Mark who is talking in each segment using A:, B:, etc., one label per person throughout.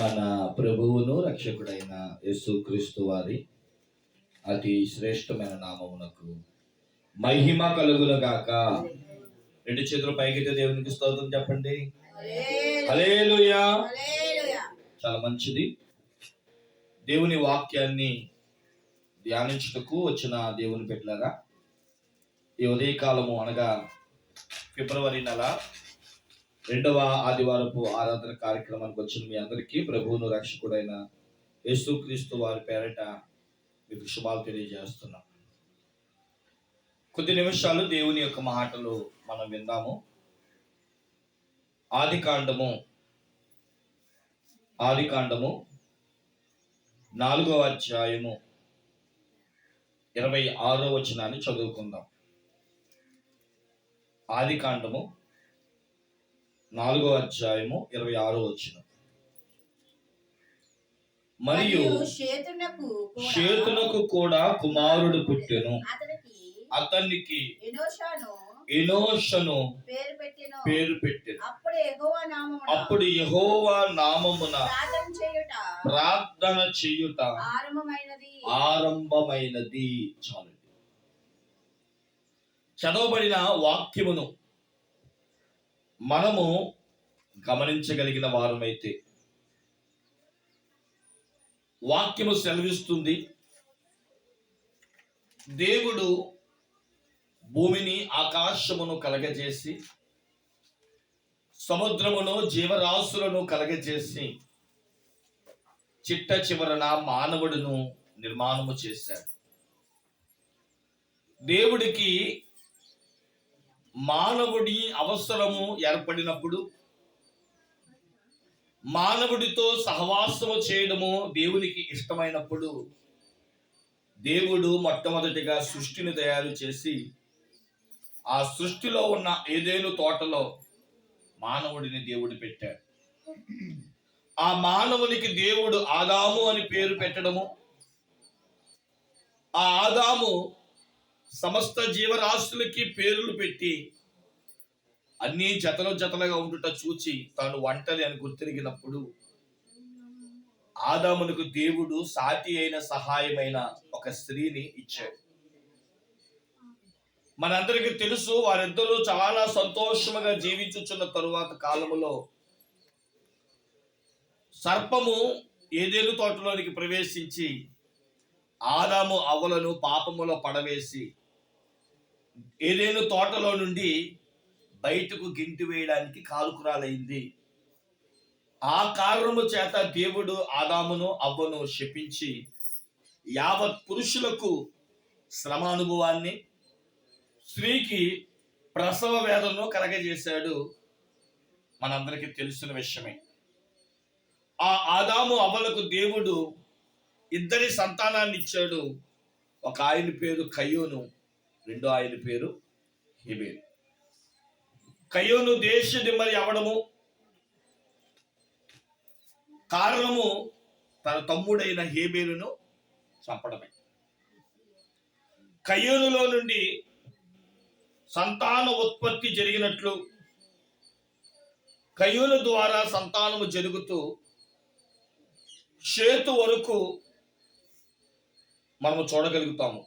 A: మన ప్రభువును రక్షకుడైన యేసుక్రీస్తు వారి అతి శ్రేష్టమైన నామమునకు మహిమ కలుగును గాక. రెండు చేతులు పైకెత్తి దేవునికి స్తోత్రం చెప్పండి. హల్లెలూయా. చాలా మంచిది. దేవుని వాక్యాన్ని ధ్యానించుటకు వచ్చిన దేవుని పెట్టారా ఈ ఉదయకాలము అనగా ఫిబ్రవరి నెల రెండవ ఆదివారపు ఆరాధన కార్యక్రమానికి వచ్చిన మీ అందరికీ ప్రభువును రక్షకుడైన యేసుక్రీస్తు వారి పేరట మీకు శుభాలు తెలియజేస్తున్నాం. కొద్ది నిమిషాలు దేవుని యొక్క మాటలు మనం విందాము. ఆది కాండము ఆది కాండము నాలుగవ అధ్యాయము ఇరవై ఆరో వచనాన్ని చదువుకుందాం. ఆది కాండము నాలుగో అధ్యాయము ఇరవై ఆరో వచనం. మరియు
B: షేతునకు కూడా
A: కుమారుడు పుట్టెను.
B: అతనికి ఎనోషాను పేరు పెట్టెను. అప్పుడు యెహోవా నామమున ప్రార్థన చేయుట ఆరంభమైనది.
A: ఆరంభమైనది. చాలు చదవబడిన వాక్యమును మనము గమనించగలిగిన వారమైతే వాక్యము సెలవిస్తుంది దేవుడు భూమిని ఆకాశమును కలగజేసి సముద్రమును జీవరాశులను కలగజేసి చిట్ట చివరన మానవుడును నిర్మాణము చేశాడు. దేవుడికి మానవుడి అవసరము ఏర్పడినప్పుడు మానవుడితో సహవాసము చేయడము దేవునికి ఇష్టమైనప్పుడు దేవుడు మొట్టమొదటిగా సృష్టిని తయారు చేసి ఆ సృష్టిలో ఉన్న ఏదేను తోటలో మానవుడిని దేవుడు పెట్టాడు. ఆ మానవునికి దేవుడు ఆదాము అని పేరు పెట్టడము ఆ ఆదాము సమస్త జీవరాశులకి పేర్లు పెట్టి అన్ని జతలు జతలుగా ఉండుట చూచి తాను ఒంటరి అని గుర్తిరిగినప్పుడు ఆదామునకు దేవుడు సాటి అయిన సహాయమైన ఒక స్త్రీని ఇచ్చాడు. మనందరికీ తెలుసు వారిద్దరూ చాలా సంతోషముగా జీవించుచున్న తరువాత కాలములో సర్పము ఏదేను తోటలోనికి ప్రవేశించి ఆదాము అవలను పాపములో పడవేసి ఏదేను తోటలో నుండి బయటకు గింటి వేయడానికి కాలుకురాలైంది. ఆ కారణము చేత దేవుడు ఆదామును అవ్వను శపించి యావత్ పురుషులకు శ్రమ అనుభవాన్ని స్త్రీకి ప్రసవ వేదనను కలగజేశాడు. మనందరికీ తెలిసిన విషయమే. ఆ ఆదాము అవ్వలకు దేవుడు ఇద్దరి సంతానాన్ని ఇచ్చాడు ఒక ఆయన పేరు కయ్యోను రెండో ఆయన పేరు హిబేల్ కయ్యోను దేశ దిమ్మరి అవడము కారణము తన తమ్ముడైన హేబేలును చంపడమే. కయోనులో నుండి సంతాన ఉత్పత్తి జరిగినట్లు కయోను ద్వారా సంతానము జరుగుతూ చేతు వరకు మనము చూడగలుగుతాము.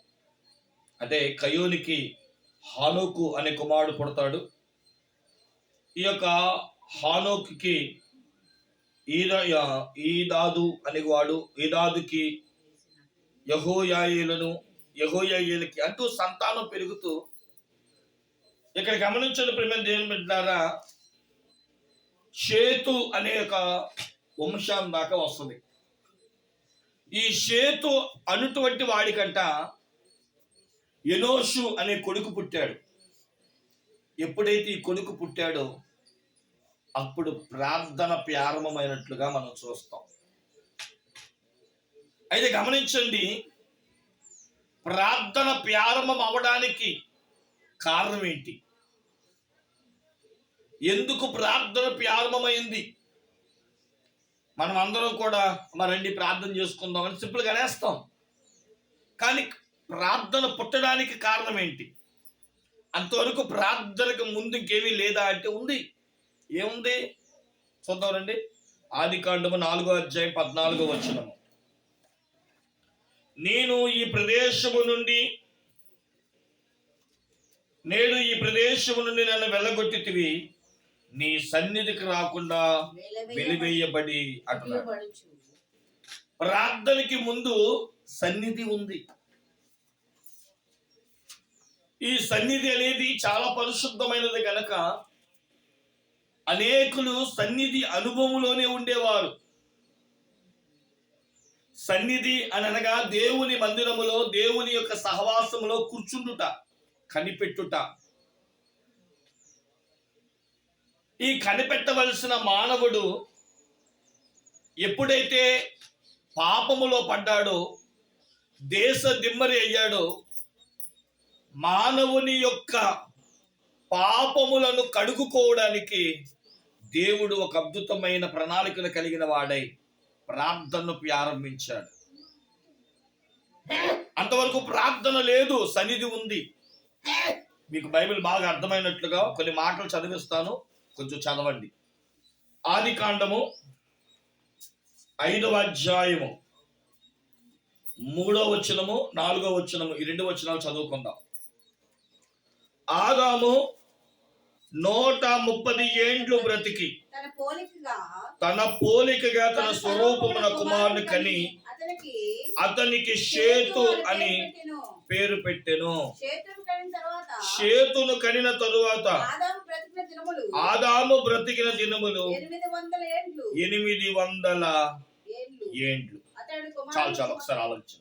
A: అంటే కయోనికి హానోకు అనే కుమారుడు పుడతాడు. ఈ యొక్క హానోక్కి ఈద ఈదాదు అనేవాడు. ఈదాదుకి యహోయాయిలను యహోయాయిలకి అంటూ సంతానం పెరుగుతూ ఇక్కడ గమనించిన ప్రేమ దేవుని బిడ్డారా షేతు అనే ఒక వంశం దాకా వస్తుంది. ఈ షేతు అనుటువంటి వాడికంట ఎనోషు అనే కొడుకు పుట్టాడు. ఎప్పుడైతే ఈ కొడుకు పుట్టాడో అప్పుడు ప్రార్థన ప్రారంభమైనట్లుగా మనం చూస్తాం. అయితే గమనించండి ప్రార్థన ప్రారంభం అవడానికి కారణం ఏంటి? ఎందుకు ప్రార్థన ప్రారంభమైంది? మనం అందరం కూడా మరండి ప్రార్థన చేసుకుందాం అని సింపుల్గా అనేస్తాం కానీ ప్రార్థన పుట్టడానికి కారణం ఏంటి? అంతవరకు ప్రార్థనకు ముందు ఇంకేమీ లేదా అంటే ఉంది. ఏముంది? చూద్దాం రండి. ఆది కాండము నాలుగో అధ్యాయం పద్నాలుగో వచనము నేను ఈ ప్రదేశము నుండి నేడు ఈ ప్రదేశము నుండి నన్ను వెళ్ళగొట్టితివి నీ సన్నిధికి రాకుండా వెలివేయబడి అంటున్నాడు. ప్రార్థనకి ముందు సన్నిధి ఉంది. ఈ సన్నిధి అనేది చాలా పరిశుద్ధమైనది కనుక అనేకులు సన్నిధి అనుభవంలోనే ఉండేవారు. సన్నిధి అనగా దేవుని మందిరములో దేవుని యొక్క సహవాసములో కూర్చుండుట కనిపెట్టుట. ఈ కనిపెట్టవలసిన మానవుడు ఎప్పుడైతే పాపములో పడ్డాడో దేశ దిమ్మరి అయ్యాడో మానవుని యొక్క పాపములను కడుగుకోవడానికి దేవుడు ఒక అద్భుతమైన ప్రణాళికను కలిగిన వాడై ప్రార్థనను ప్రారంభించాడు. అంతవరకు ప్రార్థన లేదు సన్నిధి ఉంది. మీకు బైబిల్ బాగా అర్థమైనట్లుగా కొన్ని మాటలు చదివిస్తాను కొంచెం చదవండి. ఆది కాండము ఐదవ అధ్యాయము మూడో వచనము నాలుగో వచనము ఈ రెండు వచనాలు చదువుకుందాం. ఆదాము నూట ముప్పది ఏండ్లు బ్రతికి.
B: తన పోలికగా
A: తన స్వరూపమున కుమారుని కని
B: అతనికి
A: షేతు అని
B: పేరు పెట్టెను. షేతును కనిన తర్వాత ఆదాము బ్రతికిన దినములు ఎనిమిది వందల ఏండ్లు.
A: చాలు చాలు ఒకసారి ఆలోచన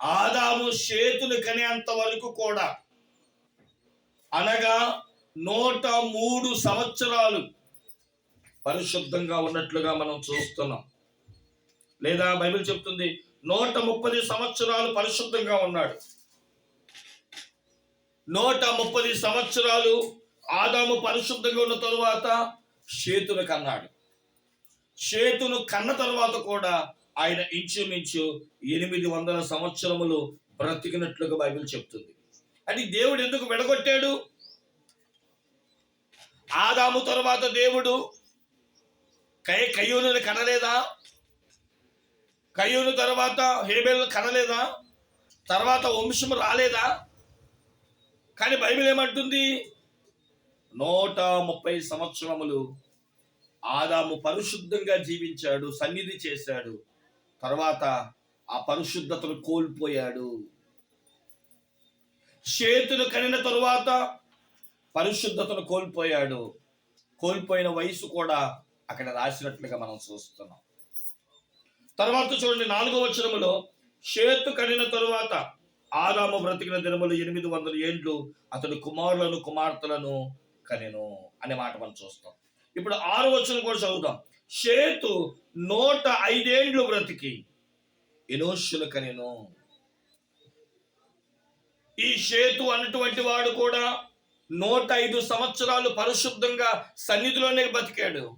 A: ఆదాము షేతును కనేంత వరకు కూడా అనగా నూట మూడు సంవత్సరాలు పరిశుద్ధంగా ఉన్నట్లుగా మనం చూస్తున్నాం. లేదా బైబిల్ చెప్తుంది నూట ముప్పది సంవత్సరాలు పరిశుద్ధంగా ఉన్నాడు. నూట ముప్పది సంవత్సరాలు ఆదాము పరిశుద్ధంగా ఉన్న తరువాత చేతును కన్నాడు. చేతును కన్న తరువాత కూడా ఆయన ఇంచుమించు ఎనిమిది వందల సంవత్సరములు బ్రతికినట్లుగా బైబిల్ చెప్తుంది. అది దేవుడు ఎందుకు విడగొట్టాడు ఆదాము తర్వాత దేవుడు కై కయ్యూనుని కనలేదా? కయ్యూను తర్వాత హేబేలు కనలేదా? తర్వాత వంశం రాలేదా? కానీ బైబిల్ ఏమంటుంది? నూట ముప్పై సంవత్సరములు ఆదాము పరిశుద్ధంగా జీవించాడు సన్నిధి చేశాడు. తర్వాత ఆ పరిశుద్ధతను కోల్పోయాడు. చేతులు కనిన తరువాత పరిశుద్ధతను కోల్పోయాడు. కోల్పోయిన వయసు కూడా అక్కడ రాసినట్లుగా మనం చూస్తున్నాం. తర్వాత చూడండి నాలుగో వచనములో చేతు కనిన తరువాత ఆదాము బ్రతికిన దినములు ఎనిమిది వందల ఏండ్లు అతడు కుమారులను కుమార్తెలను కనెను అనే మాట మనం చూస్తాం. ఇప్పుడు ఆరు వచనం కూడా చదువుదాం. చేతు నూట ఐదేండ్లు బ్రతికి ఎనోషులు కనెను ఈ షేతు అన్నటువంటి వాడు కూడా నూట ఐదు సంవత్సరాలు పరిశుద్ధంగా సన్నిధిలోనే బతికాడు.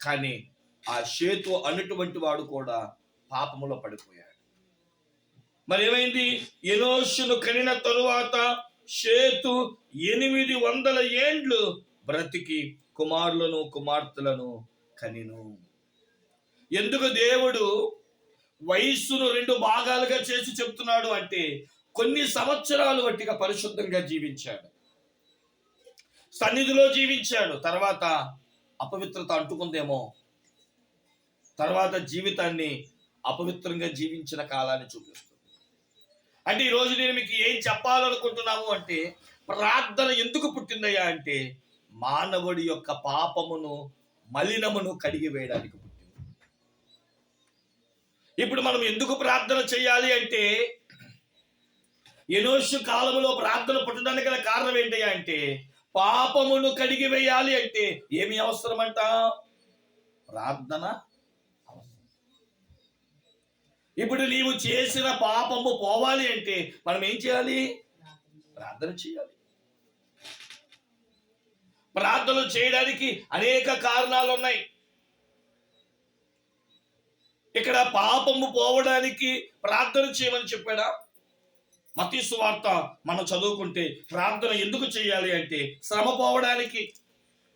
A: కానీ ఆ షేతు అన్నటువంటి వాడు కూడా పాపములో పడిపోయాడు. మరి ఏమైంది ఎనోషును కనిన తరువాత షేతు ఎనిమిది వందల ఏండ్లు బ్రతికి కుమారులను కుమార్తెలను కనిను. ఎందుకు దేవుడు వయస్సును రెండు భాగాలుగా చేసి చెప్తున్నాడు అంటే కొన్ని సంవత్సరాలు వట్టిగా పరిశుద్ధంగా జీవించాడు. సన్నిధిలో జీవించాడు. తర్వాత అపవిత్రత అంటుకుందేమో. తర్వాత జీవితాన్ని అపవిత్రంగా జీవించిన కాలాన్ని చూపిస్తుంది. అంటే ఈరోజు నేను మీకు ఏం చెప్పాలనుకుంటున్నాము అంటే ప్రార్థన ఎందుకు పుట్టిందయ్యా అంటే మానవుడి యొక్క పాపమును మలినమును కడిగి వేయడానికి పుట్టింది. ఇప్పుడు మనం ఎందుకు ప్రార్థన చేయాలి అంటే ఎనోషు కాలంలో ప్రార్థన పుట్టడానికి గల కారణం ఏంటయ్యా అంటే పాపమును కడిగి వేయాలి అంటే ఏమి అవసరం అంట ప్రార్థన అవసరం. ఇప్పుడు నీవు చేసిన పాపము పోవాలి అంటే మనం ఏం చేయాలి? ప్రార్థన చేయాలి. ప్రార్థనలు చేయడానికి అనేక కారణాలు ఉన్నాయి. ఇక్కడ పాపము పోవడానికి ప్రార్థన చేయమని చెప్పాడా? మతీసు వార్త మనం చదువుకుంటే ప్రార్థన ఎందుకు చేయాలి అంటే శ్రమ పోవడానికి.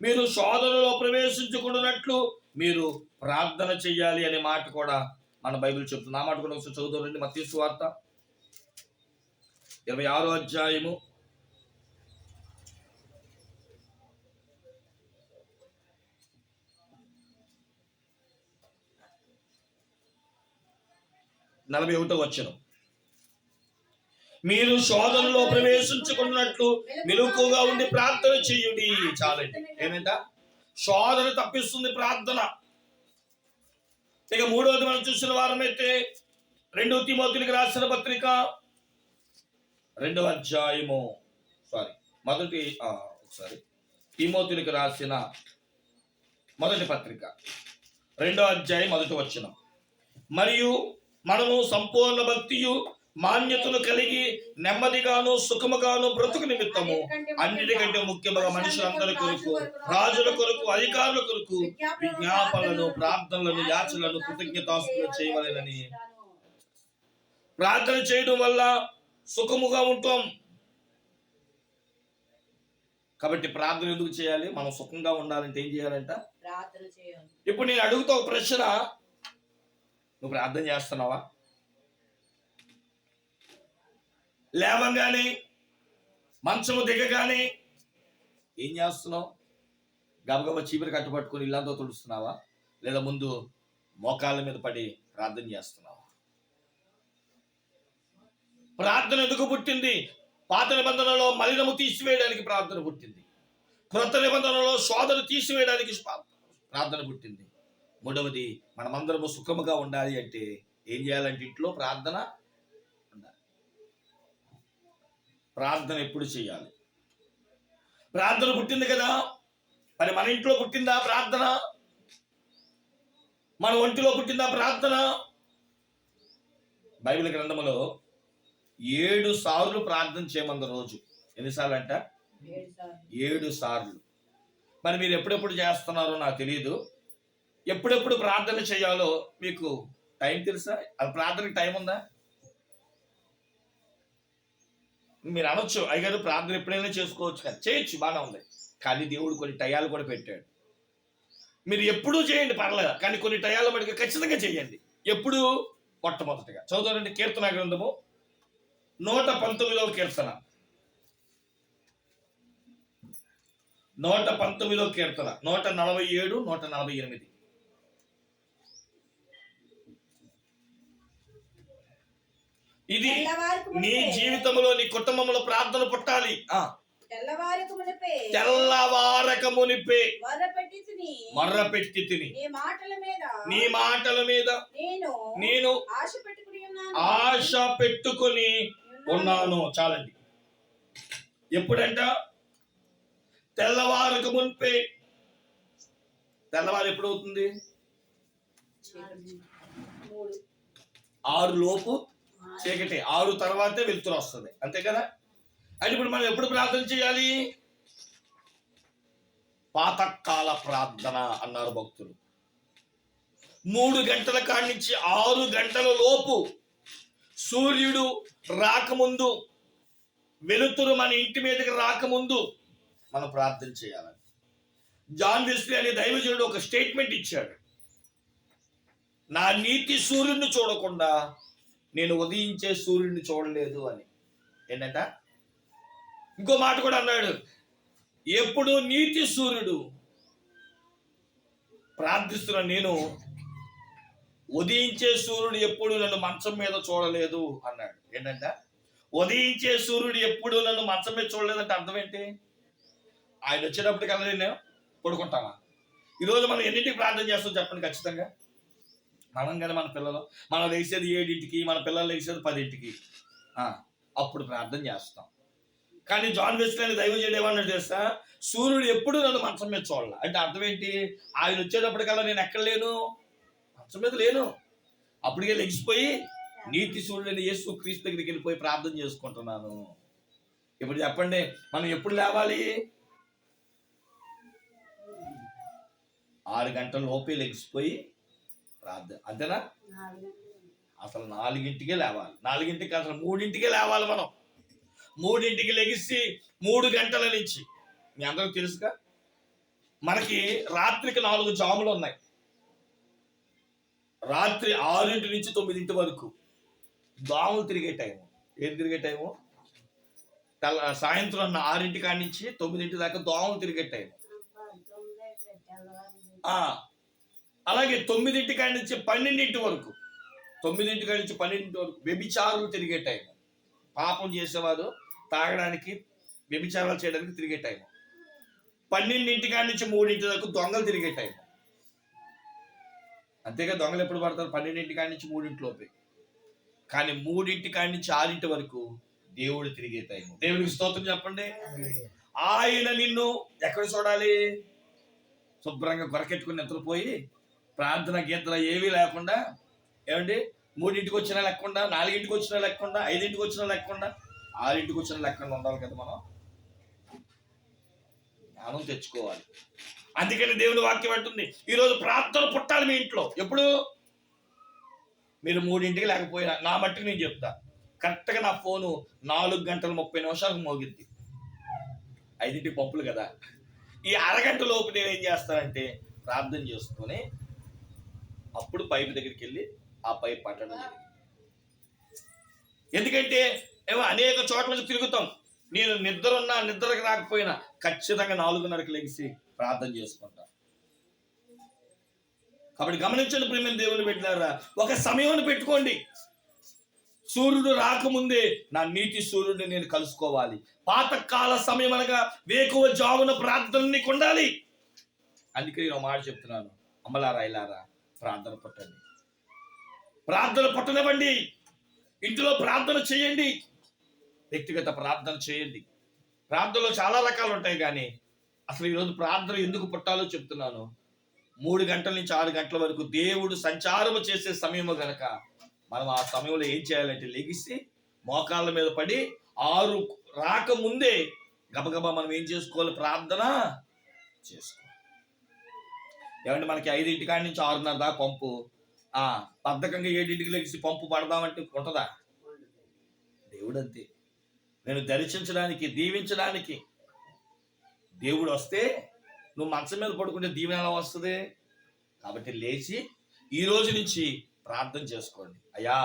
A: మీరు శోధనలో ప్రవేశించుకున్నట్లు మీరు ప్రార్థన చెయ్యాలి అనే మాట కూడా మన బైబిల్ చెప్తుంది. ఆ మాట కూడా ఒకసారి చదువుతారండి మతీసు వార్త ఇరవై ఆరో అధ్యాయము. నలభై ఒకటో వచ్చినాం మీరు శోధనలో ప్రవేశించుకున్నట్లు మెలకుగా ఉండి ప్రార్థన చేయుడి. చాలండి. ఏమంట శోధన తప్పిస్తుంది ప్రార్థన. ఇక మూడవది మనం చూసిన వారమైతే రెండవ తిమోతులకు రాసిన పత్రిక రెండవ అధ్యాయము. సారీ మొదటి సారీ ఒకసారి తిమోతులకు రాసిన మొదటి పత్రిక. రెండో అధ్యాయం మొదటి వచ్చిన మరియు మనము సంపూర్ణ భక్తియు మాన్యతను కలిగి నెమ్మదిగాను సుఖముగాను బ్రతుకు నిమిత్తము. అన్నిటికంటే ముఖ్యముగా మనుషులందరి కొరకు రాజుల కొరకు అధికారుల కొరకు విజ్ఞాపనలను ప్రార్థనలను యాచనలను కృతజ్ఞతాస్తులు చేయవలెనని. ప్రార్థన చేయడం వల్ల సుఖముగా ఉంటాం. కాబట్టి ప్రార్థన ఎందుకు చేయాలి? మనం సుఖంగా ఉండాలంటే ఏం చేయాలంట? ఇప్పుడు నేను అడుగుతా ఒక ప్రశ్న. నువ్వు ప్రార్థన చేస్తున్నావా? లేవంగానే మంచము దిగగానే ఏం చేస్తున్నావు? గబగబా చీపురు కట్టుపట్టుకుని ఇల్లంతా తుడుస్తున్నావా? లేదా ముందు మోకాళ్ళ మీద పడి ప్రార్థన చేస్తున్నావా? ప్రార్థన ఎందుకు పుట్టింది? పాత నిబంధనలో మలినము తీసివేయడానికి ప్రార్థన పుట్టింది. క్రొత్త నిబంధనలో శోధన తీసివేయడానికి ప్రార్థన పుట్టింది. మూడవది మనమందరము సుఖముగా ఉండాలి అంటే ఏం చేయాలంటే ఇంట్లో ప్రార్థన ఉండాలి ప్రార్థన ఎప్పుడు చేయాలి? ప్రార్థన పుట్టింది కదా? మరి మన ఇంట్లో పుట్టిందా ప్రార్థన? మన ఒంటిలో పుట్టిందా ప్రార్థన? బైబిల్ గ్రంథములో ఏడు సార్లు ప్రార్థన చేయమంది రోజు. ఎన్నిసార్లు అంట?
B: ఏడు సార్లు.
A: మరి మీరు ఎప్పుడెప్పుడు చేస్తున్నారో నాకు తెలియదు ఎప్పుడెప్పుడు ప్రార్థన చేయాలో మీకు టైం తెలుసా? అది ప్రార్థనకి టైం ఉందా? మీరు అనొచ్చు అయ్యారు ప్రార్థన ఎప్పుడైనా చేసుకోవచ్చు కానీ చేయొచ్చు బాగానే ఉంది. కానీ దేవుడు కొన్ని టయాలు కూడా పెట్టాడు. మీరు ఎప్పుడూ చేయండి పర్లేదు. కానీ కొన్ని టయాలు మటుకు ఖచ్చితంగా చేయండి. ఎప్పుడు మొట్టమొదటిగా. చదువుతారండి కీర్తన గ్రంథము నూట పంతొమ్మిదవ కీర్తన. నూట పంతొమ్మిదవ కీర్తన. నూట నలభై ఏడు నూట నలభై ఎనిమిది. ఇది నీ జీవితంలో నీ కుటుంబంలో ప్రార్థన పుట్టాలి.
B: తెల్లవారుకు మునిపే.
A: మర్ర పెట్టి తిని
B: నీ మాటల మీద. నేను ఆశ పెట్టుకుని ఉన్నాను.
A: చాలండి. ఎప్పుడంట? తెల్లవారక మునిపే. తెల్లవారు ఎప్పుడు అవుతుంది ఆరు లోపు చీకటి ఆరు తర్వాతే వెలుతురు వస్తుంది. అంతే కదా? అయితే ఇప్పుడు మనం ఎప్పుడు ప్రార్థన చేయాలి? పాతకాల ప్రార్థన అన్నారు భక్తులు. మూడు గంటల కాడి నుంచి ఆరు గంటల లోపు సూర్యుడు రాకముందు వెలుతురు మన ఇంటి మీదకి రాకముందు మనం ప్రార్థన చేయాలని జాన్ వెస్లీ అనే దైవజనుడు ఒక స్టేట్మెంట్ ఇచ్చాడు. నా నీతి సూర్యుడిని చూడకుండా నేను ఉదయించే సూర్యుడిని చూడలేదు అని. ఏంటంట? ఇంకో మాట కూడా అన్నాడు. ఎప్పుడు నీతి సూర్యుడు ప్రార్థిస్తున్న నేను ఉదయించే సూర్యుడు ఎప్పుడు నన్ను మంచం మీద చూడలేదు అన్నాడు. ఏంటంట? ఉదయించే సూర్యుడు ఎప్పుడు నన్ను మంచం మీద చూడలేదంటే అర్థం ఏంటి? ఆయన వచ్చేటప్పటికల్లా నేను పడుకుంటానా? ఈరోజు మనం ఎన్నింటికి ప్రార్థన చేస్తాం చెప్పండి ఖచ్చితంగా? మనం కదా మన పిల్లలు. మనం లేచేది ఏడింటికి మన పిల్లలు లేచేది పదింటికి. అప్పుడు ప్రార్థన చేస్తాం. కానీ జాన్ వెస్ట్లని అనే దైవజనుడు ఏమన్నాడు తెలుసా? సూర్యుడు ఎప్పుడు నన్ను మంచం మీద చూడాలి. అంటే అర్థం ఏంటి? ఆయన వచ్చేటప్పటికల్లా నేను ఎక్కడ లేను? మంచం మీద లేను. అప్పటికే లెగిసిపోయి నీతి సూర్యుడైన యేసు క్రీస్తు దగ్గరికి వెళ్ళిపోయి ప్రార్థన చేసుకుంటున్నాను. ఇప్పుడు చెప్పండి మనం ఎప్పుడు లేవాలి? ఆరు గంటల లోపే లెగిసిపోయి ప్రార్థన అంతేనా? అసలు నాలుగింటికే లేవాలి. నాలుగింటికి అసలు మూడింటికే లేవాలి మనం. మూడింటికి లెగిసి మూడు గంటల నుంచి. మీ అందరికి తెలుసుగా? మనకి రాత్రికి నాలుగు జాములు ఉన్నాయి. రాత్రి ఆరింటి నుంచి తొమ్మిదింటి వరకు దోమలు తిరిగే టైము. ఏం తిరిగే టైము? తెల్ల సాయంత్రం ఆరింటి కాడి నుంచి తొమ్మిదింటి దాకా దోమలు తిరిగే టైం అలాగే తొమ్మిదింటి కాడి నుంచి పన్నెండింటి వరకు తొమ్మిదింటి కాడి నుంచి పన్నెండింటి వరకు వ్యభిచారులు తిరిగే టైం పాపం చేసేవారు తాగడానికి వ్యభిచారాలు చేయడానికి తిరిగే టైం పన్నెండింటి కాడి నుంచి మూడింటి వరకు దొంగలు తిరిగే టైం అంతేగా దొంగలు ఎప్పుడు పడతారు? పన్నెండింటి కాడి నుంచి మూడింటిలోపే కానీ మూడింటి కాడి నుంచి ఆరింటి వరకు దేవుడు తిరిగే టైం దేవుడికి స్తోత్రం చెప్పండి. ఆయన నిన్ను ఎక్కడ చూడాలి? శుభ్రంగా గొరకెట్టుకుని నిద్రపోయి ప్రార్థన గీతలు ఏమీ లేకుండా ఏమండి? మూడింటికి వచ్చినా లేకుండా నాలుగింటికి వచ్చినా లేకుండా ఐదింటికి వచ్చినా లేకుండా ఆరింటికి వచ్చినా లేకుండా ఉండాలి కదా మనం. జ్ఞానం తెచ్చుకోవాలి. అందుకని దేవుని వాక్యం అంటుంది ఈరోజు ప్రార్థన పుట్టాలి మీ ఇంట్లో. ఎప్పుడు? మీరు మూడింటికి లేకపోయినా నా మట్టుకు నేను చెప్తా. కరెక్ట్గా నా ఫోను నాలుగు గంటల ముప్పై నిమిషాలకు మోగింది. ఐదింటి పంపులు కదా. ఈ అరగంట లోపు నేను ఏం చేస్తానంటే ప్రార్థన చేసుకొని అప్పుడు పైపు దగ్గరికి వెళ్ళి ఆ పైప్ పట్టడం ఎందుకంటే ఏమో అనేక చోట్ల నుంచి తిరుగుతాం. నేను నిద్ర ఉన్నా నిద్రకు రాకపోయినా ఖచ్చితంగా నాలుగున్నరకు లెగిసి ప్రార్థన చేసుకుంటా. కాబట్టి గమనించండి ప్రేమ దేవుని పెట్టినారా ఒక సమయం పెట్టుకోండి. సూర్యుడు రాకముందే నా నీతి సూర్యుడిని నేను కలుసుకోవాలి. పాతకాల సమయం అనగా వేకువ జామున ప్రార్థనని కొండాలి. అందుకే నేను మాట చెప్తున్నాను. అమలారా ఇలారా ప్రార్థన పట్టండి. ప్రార్థన పట్టనివ్వండి. ఇంటిలో ప్రార్థన చేయండి. వ్యక్తిగత ప్రార్థన చేయండి. ప్రార్థనలో చాలా రకాలు ఉంటాయి కానీ అసలు ఈరోజు ప్రార్థన ఎందుకు పుట్టాలో చెప్తున్నాను. మూడు గంటల నుంచి ఆరు గంటల వరకు దేవుడు సంచారము చేసే సమయము గనక మనం ఆ సమయంలో ఏం చేయాలంటే లెగిసి మోకాళ్ళ మీద పడి ఆరు రాకముందే గబగబా మనం ఏం చేసుకోవాలి? ప్రార్థన చేసుకోవాలి. ఏమంటే మనకి ఐదింటి కాడి నుంచి ఆరున్నర దాకా పంపు. ఆ బద్ధకంగా ఏడింటికి లెగిసి పంపు పడదామంటే ఉంటుందా? దేవుడు అంతే నేను దర్శించడానికి దీవించడానికి దేవుడు వస్తే నువ్వు మంచం మీద పడుకుంటే దీవెన ఎలా వస్తుంది? కాబట్టి లేచి ఈ రోజు నుంచి ప్రార్థన చేసుకోండి. అయ్యా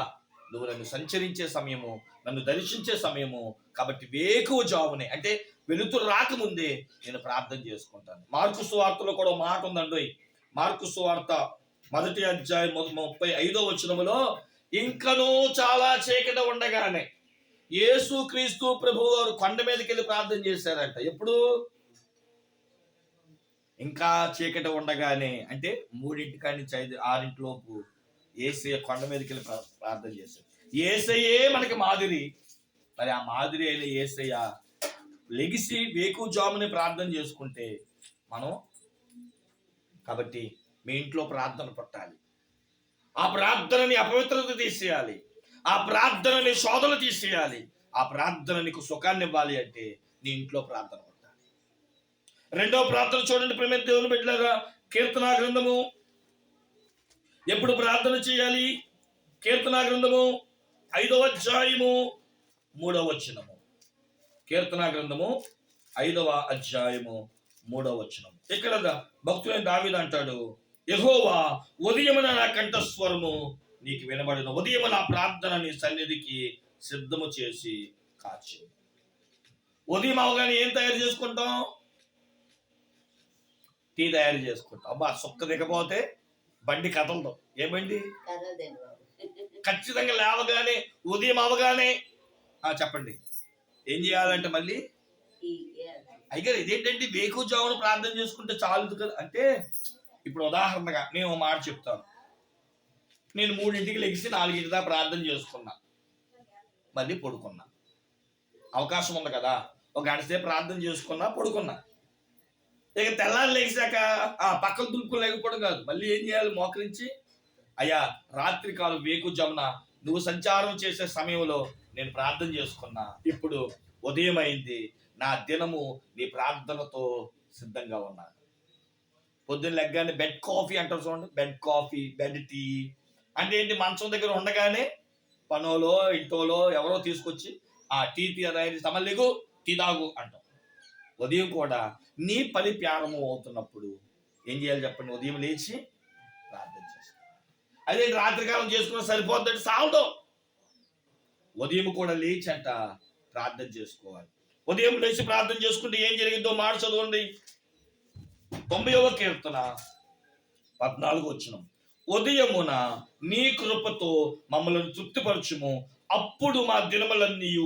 A: నువ్వు నన్ను సంచరించే సమయము నన్ను దర్శించే సమయము కాబట్టి వేకువ జామునే అంటే వెలుతురు రాకముందే నేను ప్రార్థన చేసుకుంటాను. మార్కు సువార్తలో కూడా మాట ఉందండి మార్కు సువార్త మొదటి అధ్యాయం ముప్పై ఐదో వచనములో ఇంకనూ చాలా చీకటి ఉండగానే యేసు క్రీస్తు ప్రభు వారు కొండ మీదకి వెళ్ళి ప్రార్థన చేశారంట. ఎప్పుడు? ఇంకా చీకటి ఉండగానే అంటే మూడింటి కాడి నుంచి ఐదు ఆరింటిలోపు ఏసయ్య కొండ మీదకి వెళ్ళి ప్రార్థన చేశారు ఏసయ్యే మనకి మాదిరి. మరి ఆ మాదిరి అయిన ఏసయ్య లెగిసి వేకు జాముని ప్రార్థన చేసుకుంటే మనం కాబట్టి మీ ఇంట్లో ప్రార్థన పట్టాలి. ఆ ప్రార్థనని అపవిత్రత తీసేయాలి. ఆ ప్రార్థనని శోధన తీసేయాలి. ఆ ప్రార్థన నీకు సుఖాన్ని ఇవ్వాలి అంటే నీ ఇంట్లో ప్రార్థన పట్టాలి. రెండవ ప్రార్థన చూడండి ప్రేమ దేవుని పెట్టారా కీర్తనా గ్రంథము. ఎప్పుడు ప్రార్థన చేయాలి? కీర్తనా గ్రంథము ఐదవ అధ్యాయము మూడవ వచనము. కీర్తనా గ్రంథము ఐదవ అధ్యాయము. మూడవ వచనం. ఇక్కడ భక్తులైన దావీదు అంటాడు యెహోవా ఉదయమున నా కంఠస్వరము నీకు వినబడిన. ఉదయం నా ప్రార్థన నీ సన్నిధికి సిద్ధము చేసి కాచి. ఉదయం అవగానే ఏం తయారు చేసుకుంటాం? టీ తయారు చేసుకుంటాం. అబ్బా సుక్క దిగపోతే బండి కదలదు. ఏ బండి ఖచ్చితంగా లేవగానే ఉదయం అవగానే. ఆ చెప్పండి. ఏం చేయాలంటే మళ్ళీ? అయితే ఇదేంటంటే వేకు జామున ప్రార్థన చేసుకుంటే చాలు కదా అంటే ఇప్పుడు ఉదాహరణగా నేను మాట చెప్తాను. నేను మూడింటికి లెగిసి నాలుగింటి దాకా ప్రార్థన చేసుకున్నా. మళ్ళీ పడుకున్నా. అవకాశం ఉంది కదా. ఒక గంట సేపు ప్రార్థన చేసుకున్నా పడుకున్నా. ఇక తెల్లారి లేచాక ఆ పక్కన దులుపులు లేకపోవడం కాదు. మళ్ళీ ఏం చేయాలి? మోకరించి అయ్యా రాత్రి కాలు వేకు జమున నువ్వు సంచారం చేసే సమయంలో నేను ప్రార్థన చేసుకున్నా. ఇప్పుడు ఉదయం అయింది నా దినము నీ ప్రార్థనతో సిద్ధంగా ఉన్నాను పొద్దున్న లెగ్గానే బెడ్ కాఫీ అంటారు చూడండి. బెడ్ కాఫీ బెడ్ టీ అంటే ఏంటి? మంచం దగ్గర ఉండగానే పనోలో ఇంటోలో ఎవరో తీసుకొచ్చి ఆ టీ టీ అనేది సమల్లిగు టీ తాగు అంటాం. ఉదయం కూడా నీ పని ప్రారంభం అవుతున్నప్పుడు ఏం చేయాలి చెప్పండి? ఉదయం లేచి ప్రార్థన చేస్తాం. అదే రాత్రికాలం చేసుకున్న సరిపోద్దంటే సాగుతాం. ఉదయం కూడా లేచి అంట ప్రార్థన చేసుకోవాలి. ఉదయం లేచి ప్రార్థన చేసుకుంటే ఏం జరిగిందో మాట చదవండి. తొంభైవ కీర్తన పద్నాలుగు వచ్చిన ఉదయమున నీ కృపతో మమ్మల్ని తృప్తిపరచుము. అప్పుడు మా దినములన్నీ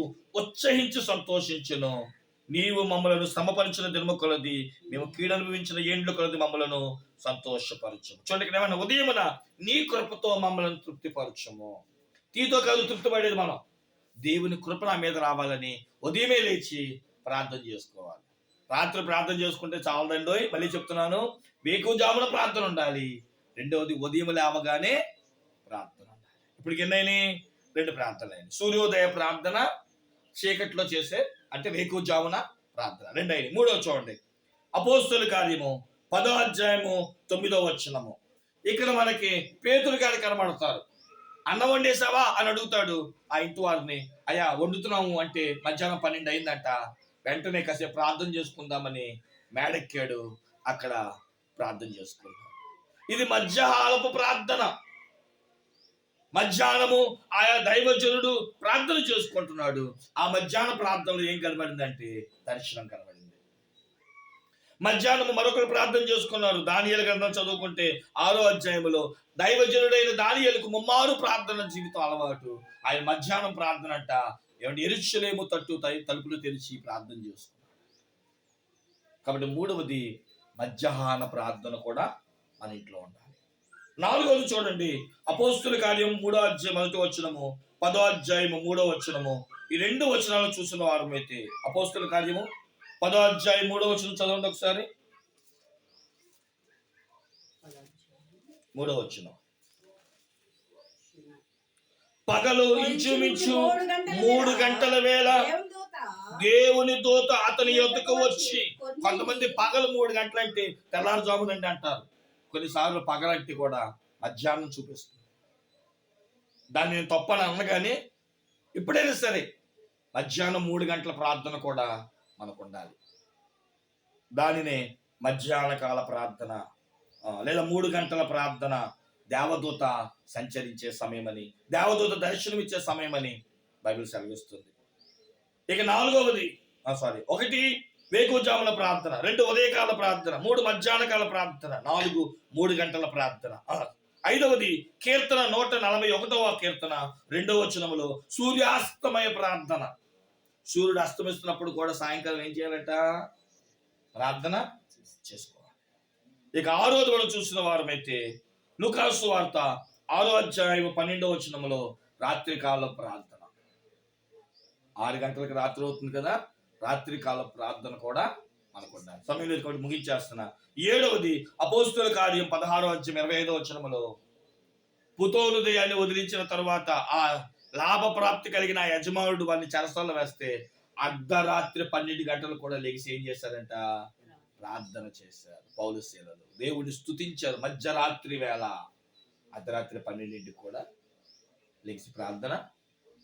A: ఉత్సహించి సంతోషించును. నీవు మమ్మలను శ్రమపరిచిన దినము కొలది మేము కీడనుభవించిన ఏండ్లు కొలది మమ్మలను సంతోషపరచము. చూడండి ఇక్కడ ఏమన్నా ఉదయమున నీ కృపతో మమ్మల్ని తృప్తిపరచము. తీతో కాదు తృప్తిపడేది మనం. దేవుని కృప నా మీద రావాలని ఉదయమే లేచి ప్రార్థన చేసుకోవాలి. రాత్రి ప్రార్థన చేసుకుంటే చాలదండోయ్ మళ్ళీ చెప్తున్నాను. వేకుజామున ప్రార్థన ఉండాలి. రెండవది ఉదయం లేవగానే ప్రార్థన ఉండాలి. ఇప్పటికి ఎన్నైనాయి? రెండు ప్రార్థనలు సూర్యోదయ ప్రార్థన చీకట్లో చేసే అంటే వేకుజామున ప్రార్థన. రెండు అయినాయి మూడో చూడండి. అపోస్తుల కార్యము పదో అధ్యాయము తొమ్మిదో వచనము. ఇక్కడ మనకి పేతులు గారు కనబడతారు. అన్నం వండేసావా? అని అడుగుతాడు ఆ ఇంటి వారిని అయ్యా వండుతున్నాము అంటే మధ్యాహ్నం పన్నెండు అయిందంట. వెంటనే కాసేపు ప్రార్థన చేసుకుందామని మేడెక్కాడు. అక్కడ ప్రార్థన చేసుకున్నాడు ఇది మధ్యాహ్నపు ప్రార్థన. మధ్యాహ్నము ఆయా దైవజనుడు ప్రార్థన చేసుకుంటున్నాడు. ఆ మధ్యాహ్న ప్రార్థనలో ఏం కనబడిందంటే దర్శనం కనబడింది. మధ్యాహ్నం మరొకరు ప్రార్థన చేసుకున్నారు. దానియలు గ్రంథం చదువుకుంటే ఆరో అధ్యాయములో దైవజనుడైన దానియలకు ముమ్మారు ప్రార్థన జీవితం అలవాటు. ఆయన మధ్యాహ్నం ప్రార్థన అంట ఏమంటే ఎరుషలేము తట్టు తలుపులు తెరిచి ప్రార్థన చేసుకున్నారు కాబట్టి మూడవది మధ్యాహ్న ప్రార్థన కూడా మన ఇంట్లో ఉండాలి. నాలుగవది చూడండి. అపోస్తుల కార్యం మూడో అధ్యాయం మొదటి వచనము పదో అధ్యాయము మూడో వచనము ఈ రెండు వచనాలు చూసిన వారమైతే అపోస్తుల కార్యము పదో అధ్యాయం మూడో వచ్చిన చదవండి ఒకసారి. మూడో వచ్చిన పగలు ఇంచుమించు మూడు గంటల వేళ దేవుని దూత అతని యొద్దకు వచ్చి కొంతమంది పగలు మూడు గంటలంటే తెల్లారుజామునండి అంటారు. కొన్నిసార్లు పగలంటే కూడా మధ్యాహ్నం చూపిస్తుంది. దాన్ని నేను తప్పని అనగానే ఇప్పుడైనా సరే మధ్యాహ్నం మూడు గంటల ప్రార్థన కూడా మనకు ఉండాలి దానినే మధ్యాహ్న కాల ప్రార్థన లేదా మూడు గంటల ప్రార్థన దేవదూత సంచరించే సమయమని దేవదూత దర్శనం ఇచ్చే సమయమని బైబిల్ సెలవిస్తుంది. ఇక నాలుగవది సారీ ఒకటి వేకుజాముల ప్రార్థన రెండు ఉదయకాల ప్రార్థన మూడు మధ్యాహ్న కాల ప్రార్థన నాలుగు మూడు గంటల ప్రార్థన. ఐదవది కీర్తన నూట నలభై ఒకటవ కీర్తన రెండవ వచనములో సూర్యాస్తమయ ప్రార్థన. సూర్యుడు అస్తమిస్తున్నప్పుడు కూడా సాయంకాలం ఏం చేయాలట? ప్రార్థన చేసుకోవాలి. ఇక ఆరోది మనం చూసిన వారమైతే లుకాసు వార్త ఆరో అధ్యాయం పన్నెండవ వచనములో రాత్రికాల ప్రార్థన. ఆరు గంటలకు రాత్రి అవుతుంది కదా రాత్రికాల ప్రార్థన కూడా మనకు సమయం లేదు కాబట్టి ముగించేస్తున్నా. ఏడవది అపోస్తుల కార్యం పదహారో అధ్యాయం ఇరవై ఐదో వచనములో పుతోనుదయాన్ని వదిలించిన తర్వాత ఆ లాభ ప్రాప్తి కలిగిన యజమానుడు వారిని చెరసాల్లో వేస్తే అర్ధరాత్రి పన్నెండు గంటలు కూడా లెగిసి ఏం చేశారంట? ప్రార్థన చేశారు. పౌలశీలలు దేవుడిని స్తుతించారు. మధ్యరాత్రి వేళ అర్ధరాత్రి పన్నెండింటికి కూడా లెగిసి ప్రార్థన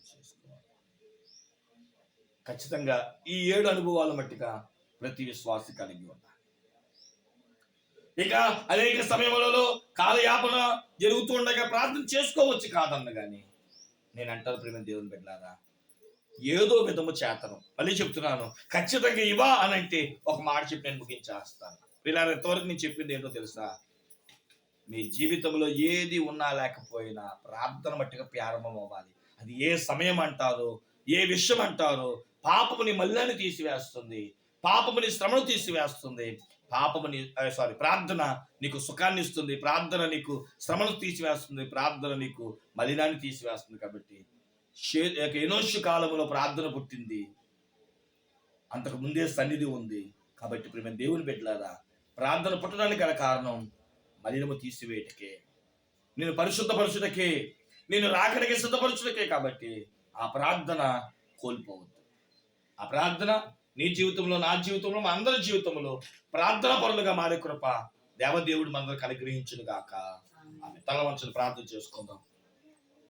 A: చేసుకోవాలి ఖచ్చితంగా ఈ ఏడు అనుభవాలు మట్టిగా ప్రతి విశ్వాసి కలిగి ఉన్నారు ఇక అనేక సమయములలో కాలయాపన జరుగుతుండగా ప్రార్థన చేసుకోవచ్చు కాదన్న కానీ నేను అంటాను ప్రేమ దేవుని బిడ్డారా ఏదో విధము చేతను. మళ్ళీ చెప్తున్నాను ఖచ్చితంగా ఇవా అని అంటే ఒక మాట చెప్పి నేను ముగించేస్తాను. పిల్లలు ఎంతవరకు నేను చెప్పింది ఏంటో తెలుసా? మీ జీవితంలో ఏది ఉన్నా లేకపోయినా ప్రార్థన మట్టిగా ప్రారంభం అవ్వాలి. అది ఏ సమయం అంటారో ఏ విషయం అంటారో? పాపముని మల్లని తీసివేస్తుంది. పాపముని శ్రమను తీసివేస్తుంది. పాపము సారీ ప్రార్థన నీకు సుఖాన్ని ఇస్తుంది ప్రార్థన నీకు శ్రమను తీసివేస్తుంది ప్రార్థన నీకు మలినాన్ని తీసివేస్తుంది కాబట్టి యొక్క ఎనోషు కాలంలో ప్రార్థన పుట్టింది. అంతకు ముందే సన్నిధి ఉంది. కాబట్టి ప్రేమ దేవుని బిడ్డలారా ప్రార్థన పుట్టడానికి గల కారణం మలినము తీసివేయటకే. నేను పరిశుద్ధపరచుటకే నేను రాకడికి సిద్ధపరచుటకే కాబట్టి ఆ ప్రార్థన కోల్పోవద్దు. ఆ ప్రార్థన నీ జీవితంలో నా జీవితంలో మా అందరి జీవితంలో ప్రార్థన పరులుగా మారే కృప దేవదేవుడు మనందరికి అనుగ్రహించును గాక ఆమె తల వంచని ప్రార్థన చేసుకుందాం.